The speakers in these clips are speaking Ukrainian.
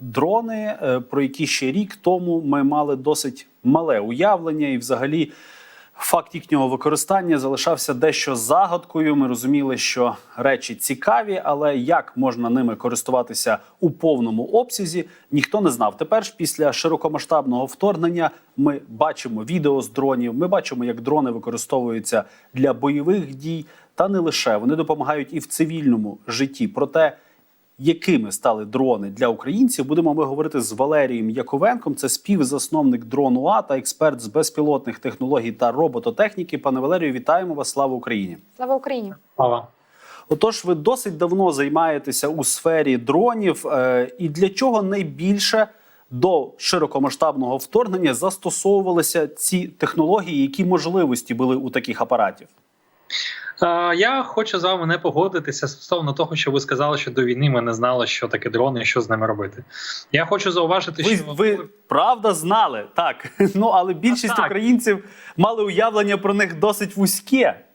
дрони, е, про які ще рік тому ми мали досить мале уявлення, і взагалі факт їхнього використання залишався дещо загадкою. Ми розуміли, що речі цікаві, але як можна ними користуватися у повному обсязі, ніхто не знав. Тепер ж після широкомасштабного вторгнення ми бачимо відео з дронів. Ми бачимо, як дрони використовуються для бойових дій, та не лише вони допомагають і в цивільному житті. Проте якими стали дрони для українців, будемо ми говорити з Валерієм Яковенком. Це співзасновник дрону А та експерт з безпілотних технологій та робототехніки. Пане Валерію, вітаємо вас! Слава Україні! Слава Україні! Слава. Отож, ви досить давно займаєтеся у сфері дронів. Е, І для чого найбільше до широкомасштабного вторгнення застосовувалися ці технології, які можливості були у таких апаратів? Е, Я хочу з вами не погодитися стосовно того, що ви сказали, що до війни ми не знали, що таке дрони і що з ними робити. Я хочу зауважити, Ви, що ви правда знали так. Ну але більшість так. українців мали уявлення про них досить вузьке.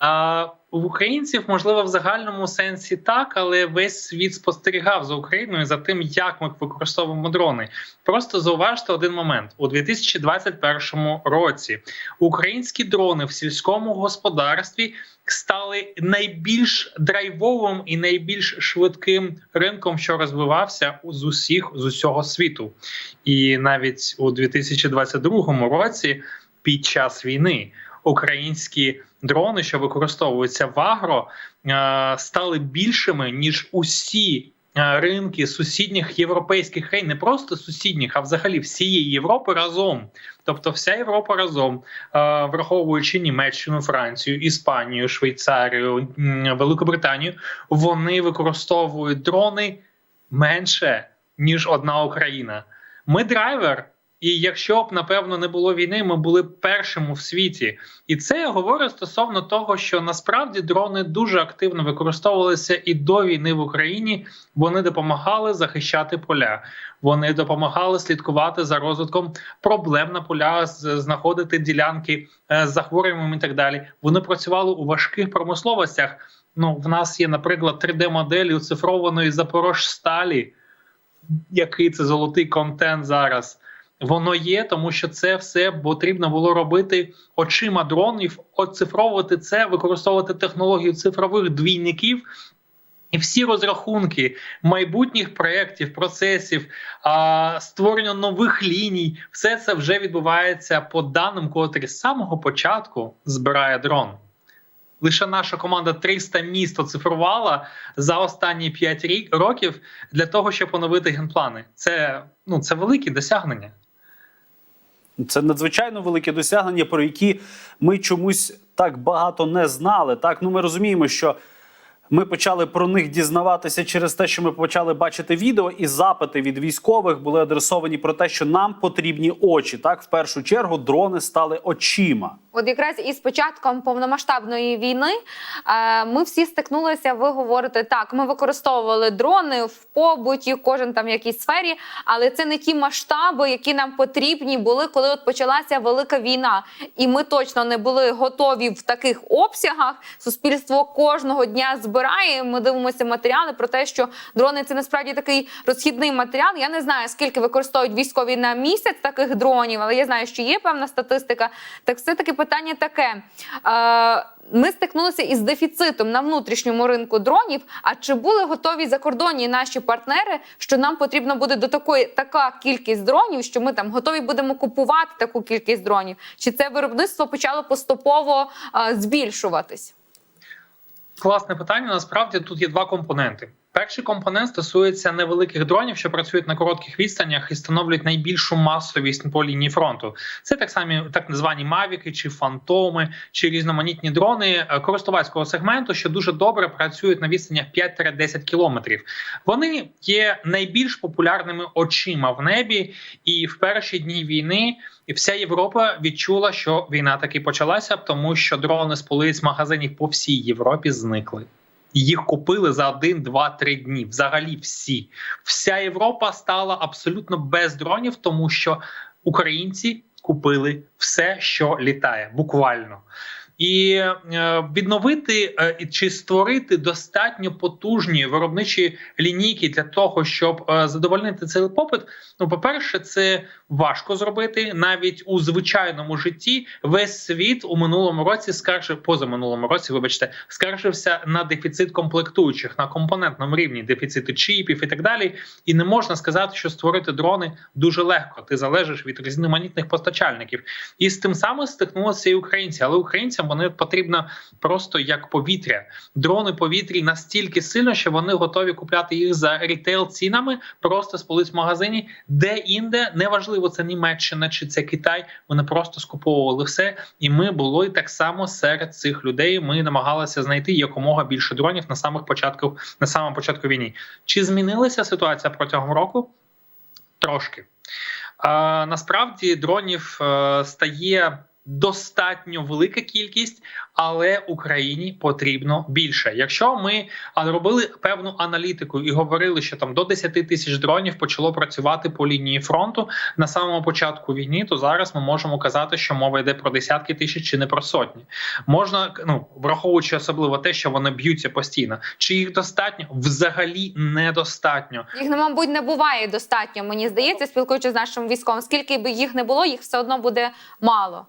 А у українців, можливо, в загальному сенсі так, але весь світ спостерігав за Україною за тим, як ми використовуємо дрони. Просто зауважте один момент: у 2021 році українські дрони в сільському господарстві стали найбільш драйвовим і найбільш швидким ринком, що розвивався з усіх з усього світу. І навіть у 2022 році, під час війни, українські дрони, що використовуються в агро, е, стали більшими ніж усі. е, Ринки сусідніх європейських країн, не просто сусідніх, а взагалі всієї Європи разом. Тобто, вся Європа разом, е, враховуючи Німеччину, Францію, Іспанію, Швейцарію, м, Велику Британію, вони використовують дрони менше ніж одна Україна. Ми драйвер. І якщо б напевно не було війни, ми були б першим у світі. І це я говорю стосовно того, що насправді дрони дуже активно використовувалися і до війни в Україні. Вони допомагали захищати поля, вони допомагали слідкувати за розвитком проблем на поля, з- знаходити ділянки е, з захворюванням і так далі. Вони працювали у важких промисловостях. Ну, в нас є, наприклад, 3D-моделі оцифрованої Запорожсталі, який це золотий контент зараз. Воно є, тому що це все потрібно було робити очима дронів, оцифровувати це, використовувати технологію цифрових двійників. І всі розрахунки майбутніх проєктів, процесів, створення нових ліній, все це вже відбувається по даним, котрі з самого початку збирає дрон. Лише наша команда 300 міст оцифрувала за останні 5 рік, років для того, щоб оновити генплани. Це, ну, це великі досягнення. Це надзвичайно велике досягнення, про які ми чомусь так багато не знали. Так, ну ми розуміємо, що ми почали про них дізнаватися через те, що ми почали бачити відео, і запити від військових були адресовані про те, що нам потрібні очі. Так, в першу чергу дрони стали очима. От якраз із початком повномасштабної війни е, ми всі стикнулися. Ви говорите, так, ми використовували дрони в побуті, кожен там в якійсь сфері, але це не ті масштаби, які нам потрібні були, коли от почалася велика війна. І ми точно не були готові в таких обсягах. Суспільство кожного дня збирає. Ми дивимося матеріали про те, що дрони це насправді такий розхідний матеріал. Я не знаю, скільки використовують військові на місяць таких дронів, але я знаю, що є певна статистика. Так все таки питання таке. Е, ми стикнулися із дефіцитом на внутрішньому ринку дронів. А чи були готові закордонні наші партнери, що нам потрібно буде до такої така кількість дронів, що ми там готові будемо купувати таку кількість дронів? Чи це виробництво почало поступово е, збільшуватись? Класне питання. Насправді тут є два компоненти. Перший компонент стосується невеликих дронів, що працюють на коротких відстанях і становлять найбільшу масовість по лінії фронту. Це так самі так звані мавіки, чи фантоми, чи різноманітні дрони е, користувацького сегменту, що дуже добре працюють на відстанях 5-10 кілометрів. Вони є найбільш популярними очима в небі, і в перші дні війни вся Європа відчула, що війна таки почалася, тому що дрони з полиць магазинів по всій Європі зникли. Їх купили за один, два, три дні. Взагалі, всі, вся Європа стала абсолютно без дронів, тому що українці купили все, що літає, буквально. І е, відновити е, чи створити достатньо потужні виробничі лінійки для того, щоб е, задовольнити цей попит. Ну, по-перше, це важко зробити навіть у звичайному житті. Весь світ у минулому році скаржив позаминулому році, вибачте, скаржився на дефіцит комплектуючих на компонентному рівні, дефіцити чіпів і так далі. І не можна сказати, що створити дрони дуже легко. Ти залежиш від різноманітних постачальників. І з тим самим стикнулися і українці, але українцям вони потрібно просто як повітря. Дрони повітрі настільки сильно, що вони готові купляти їх за рітейл цінами, просто з полиць в магазині, де інде неважливо, це Німеччина чи це Китай. Вони просто скуповували все. І ми були так само серед цих людей. Ми намагалися знайти якомога більше дронів на самих початках на самому початку війни. Чи змінилася ситуація протягом року? Трошки. А, насправді дронів е, стає достатньо велика кількість, але Україні потрібно більше. Якщо ми робили певну аналітику і говорили, що там до 10 тисяч дронів почало працювати по лінії фронту на самому початку війни, то зараз ми можемо казати, що мова йде про десятки тисяч чи не про сотні. Можна ну враховуючи особливо те, що вони б'ються постійно. Чи їх достатньо? Взагалі недостатньо. Їх, ну, мабуть, не буває достатньо. Мені здається, спілкуючись з нашим військовим. Скільки би їх не було, їх все одно буде мало.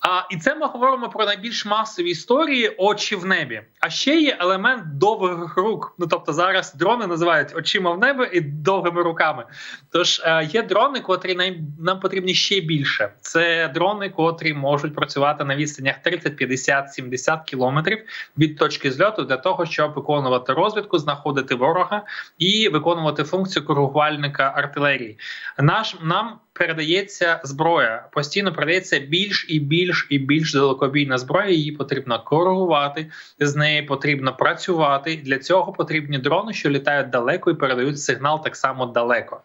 А і це ми говоримо про найбільш масові історії очі в небі. А ще є елемент довгих рук. Ну тобто зараз дрони називають очима в небо і довгими руками. Тож е, є дрони, котрі нам, нам потрібні ще більше. Це дрони, котрі можуть працювати на відстанях 30, 50, 70 кілометрів від точки зльоту для того, щоб виконувати розвідку, знаходити ворога і виконувати функцію коригувальника артилерії. Наш нам передається зброя, постійно передається більш і більш і більш далекобійна зброя. Її потрібно коригувати, з нею потрібно працювати. Для цього потрібні дрони, що літають далеко і передають сигнал так само далеко.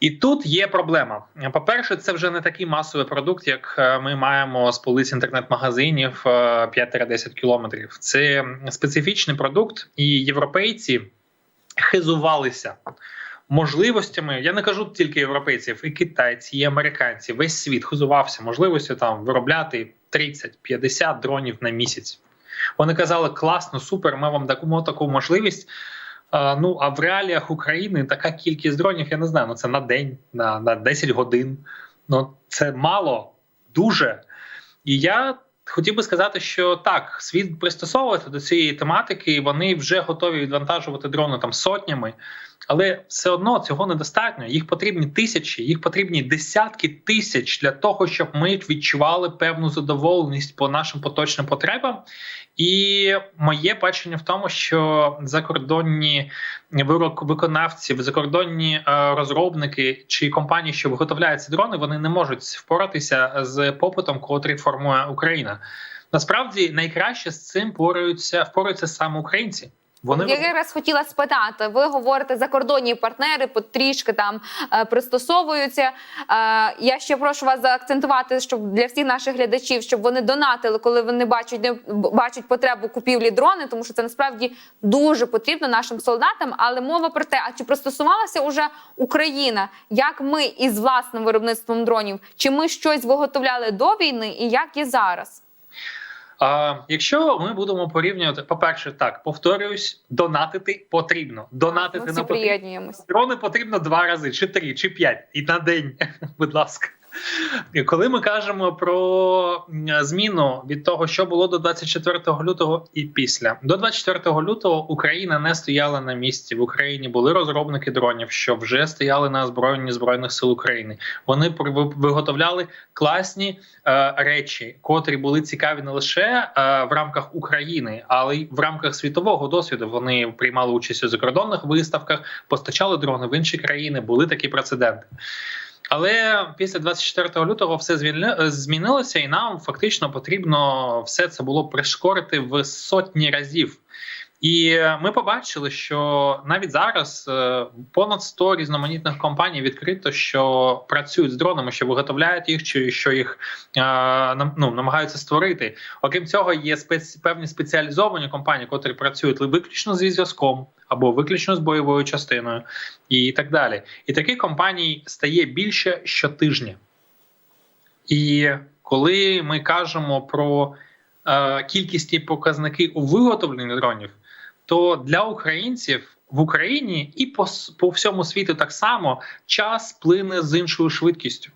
І тут є проблема. По-перше, це вже не такий масовий продукт, як е, ми маємо з полиць інтернет-магазинів е, 5-10 кілометрів. Це специфічний продукт, і європейці хизувалися можливостями. Я не кажу тільки європейців, і китайці, і американці. Весь світ хизувався можливістю там виробляти 30-50 дронів на місяць. Вони казали: класно, супер, ми вам дамо таку можливість. А, ну а в реаліях України така кількість дронів, я не знаю, ну це на день, на, на 10 годин. Ну це мало, дуже. І я хотів би сказати, що так, світ пристосовується до цієї тематики, і вони вже готові відвантажувати дрони там сотнями. Але все одно цього недостатньо. Їх потрібні тисячі, їх потрібні десятки тисяч для того, щоб ми відчували певну задоволеність по нашим поточним потребам. І моє бачення в тому, що закордонні вирок виконавці, закордонні е, розробники чи компанії, що виготовляють ці дрони, вони не можуть впоратися з попитом, котрий формує Україна. Насправді найкраще з цим впораються впораються саме українці. Вони Я якраз хотіла спитати. Ви говорите, закордонні партнери потрішки там е, пристосовуються. Е, я ще прошу вас заакцентувати, щоб для всіх наших глядачів, щоб вони донатили, коли вони бачать не бачать потребу купівлі дрони, тому що це насправді дуже потрібно нашим солдатам. Але мова про те, а чи пристосувалася уже Україна, як ми із власним виробництвом дронів, чи ми щось виготовляли до війни, і як і зараз? А, якщо ми будемо порівнювати, по-перше, так повторююсь, донатити потрібно. Донатити Ми на потрібно. Дрони потрібно два рази, чи три, чи п'ять, і на день, будь ласка. І Коли ми кажемо про зміну від того, що було до 24 лютого і після до 24 лютого Україна не стояла на місці. В Україні були розробники дронів, що вже стояли на озброєнні збройних сил України. Вони виготовляли класні е, речі, котрі були цікаві не лише е, в рамках України, але й в рамках світового досвіду. Вони приймали участь у закордонних виставках, постачали дрони в інші країни. Були такі прецеденти. Але після 24 лютого все звільни- змінилося, і нам фактично потрібно все це було пришкорити в сотні разів. І ми побачили, що навіть зараз е, понад 100 різноманітних компаній відкрито, що працюють з дронами, що виготовляють їх, чи що їх е, ну, намагаються створити. Окрім цього, є спец... певні спеціалізовані компанії, котрі працюють виключно зі зв'язком або виключно з бойовою частиною, і так далі. І таких компаній стає більше щотижня. І коли ми кажемо про е, кількісні показники у виготовленні дронів, то для українців в Україні і по, по всьому світу так само час плине з іншою швидкістю.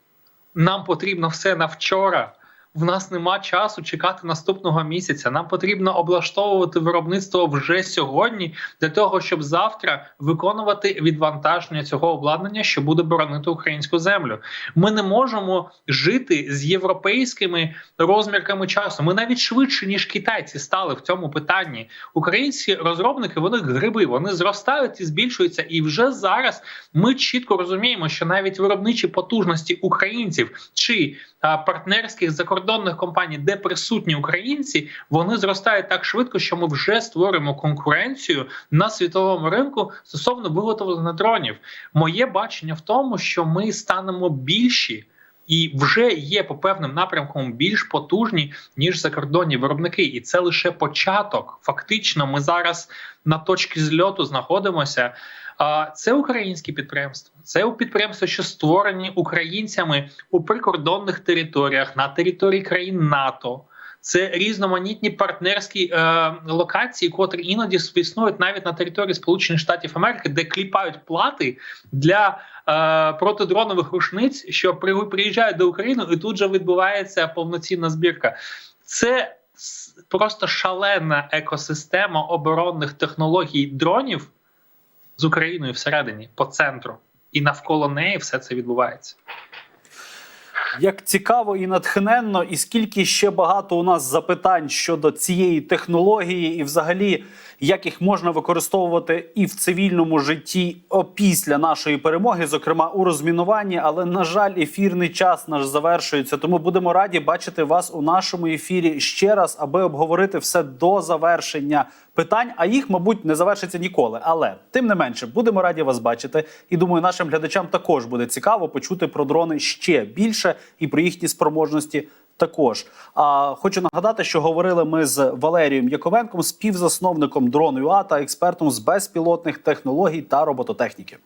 Нам потрібно все на вчора. В нас нема часу чекати наступного місяця. Нам потрібно облаштовувати виробництво вже сьогодні для того, щоб завтра виконувати відвантаження цього обладнання, що буде боронити українську землю. Ми не можемо жити з європейськими розмірками часу. Ми навіть швидше ніж китайці стали в цьому питанні. Українські розробники вони гриби, вони зростають і збільшуються. І вже зараз ми чітко розуміємо, що навіть виробничі потужності українців чи партнерських закордонних компаній, де присутні українці, вони зростають так швидко, що ми вже створюємо конкуренцію на світовому ринку стосовно виготовлення дронів. Моє бачення в тому, що ми станемо більші. І вже є по певним напрямкам більш потужні ніж закордонні виробники, і це лише початок. Фактично, ми зараз на точці зльоту знаходимося. Це українські підприємства. Це підприємства, що створені українцями у прикордонних територіях на території країн НАТО. Це різноманітні партнерські е, локації, котрі іноді існують навіть на території Сполучених Штатів Америки, де кліпають плати для е, протидронових рушниць, що при- приїжджають до України, і тут же відбувається повноцінна збірка. Це просто шалена екосистема оборонних технологій дронів з Україною всередині по центру, і навколо неї все це відбувається. Як цікаво і натхненно, і скільки ще багато у нас запитань щодо цієї технології, і взагалі як їх можна використовувати і в цивільному житті опісля нашої перемоги, зокрема у розмінуванні. Але на жаль, ефірний час наш завершується. Тому будемо раді бачити вас у нашому ефірі ще раз, аби обговорити все до завершення питань. А їх, мабуть, не завершиться ніколи. Але тим не менше, будемо раді вас бачити. І думаю, нашим глядачам також буде цікаво почути про дрони ще більше і про їхні спроможності. Також а хочу нагадати, що говорили ми з Валерієм Яковенком, співзасновником дрону ЮА та експертом з безпілотних технологій та робототехніки.